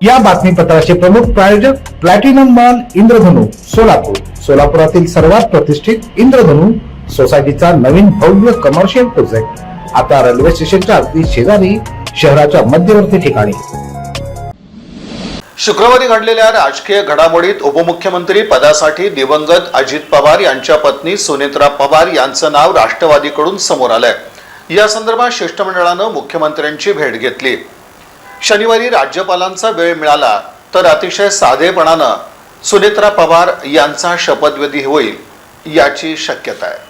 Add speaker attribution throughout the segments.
Speaker 1: या बातमीपत्राचे प्रमुख प्रायोजक प्लॅटिनम मॉल इंद्रधनु सोलापूर. सोलापुरातील सर्वात प्रतिष्ठित इंद्रधनु सोसायटीचा नवीन भव्य कमर्शियल प्रोजेक्ट आता रेल्वे स्टेशनच्या अगदी शेजारी शहराच्या मध्यवर्ती ठिकाणी.
Speaker 2: शुक्रवारी घडलेल्या राजकीय घडामोडीत उपमुख्यमंत्री पदासाठी दिवंगत अजित पवार यांच्या पत्नी सुनेत्रा पवार यांचं नाव राष्ट्रवादीकडून समोर आलंय. या संदर्भात शिष्टमंडळानं मुख्यमंत्र्यांची भेट घेतली. शनिवारी राज्यपालांचा वेळ मिळाला तर अतिशय साधेपणानं सुनेत्रा पवार यांचा शपथविधी होईल याची शक्यता आहे.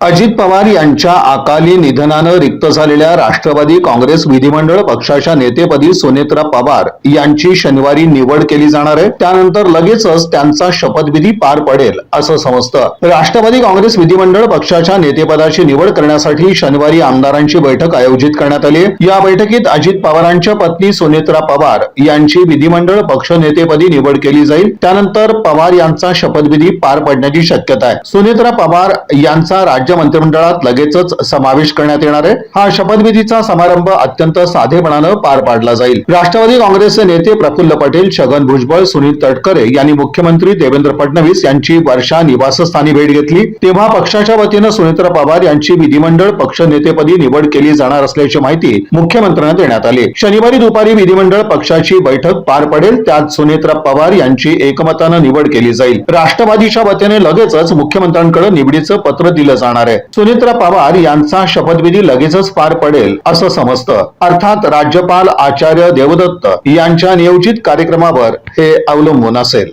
Speaker 2: अजित पवार यांच्या अकाली निधनानं रिक्त झालेल्या राष्ट्रवादी काँग्रेस विधिमंडळ पक्षाच्या नेतेपदी सुनेत्रा पवार यांची शनिवारी निवड केली जाणार आहे. त्यानंतर लगेचच त्यांचा शपथविधी पार पडेल असं समजतं. राष्ट्रवादी काँग्रेस विधिमंडळ पक्षाच्या नेतेपदाची निवड करण्यासाठी शनिवारी आमदारांची बैठक आयोजित करण्यात आली या बैठकीत अजित पवारांच्या पत्नी सुनेत्रा पवार यांची विधिमंडळ पक्ष नेतेपदी निवड केली जाईल. त्यानंतर पवार यांचा शपथविधी पार पडण्याची शक्यता आहे. सुनेत्रा पवार यांचा राज्य मंत्रिमंडळात लगेचच समावेश करण्यात येणार आहे. हा शपथविधीचा समारंभ अत्यंत साधेपणानं पार पाडला जाईल. राष्ट्रवादी काँग्रेसचे नेते प्रफुल्ल पटेल छगन भुजबळ सुनील तटकरे यांनी मुख्यमंत्री देवेंद्र फडणवीस यांची वर्षा निवासस्थानी भेट घेतली. तेव्हा पक्षाच्या वतीनं सुनेत्रा पवार यांची विधिमंडळ पक्ष नेतेपदी निवड केली जाणार असल्याची माहिती मुख्यमंत्र्यांना देण्यात आली. शनिवारी दुपारी विधिमंडळ पक्षाची बैठक पार पडेल. त्यात सुनेत्रा पवार यांची एकमतानं निवड केली जाईल. राष्ट्रवादीच्या वतीने लगेचच मुख्यमंत्र्यांकडे निवडीचं पत्र दिलं जाणार आहे सुनित्रा पवार यांचा शपथविधी लगेचच पार पडेल असं समजतं. अर्थात राज्यपाल आचार्य देवदत्त यांच्या नियोजित कार्यक्रमावर हे अवलंबून असेल.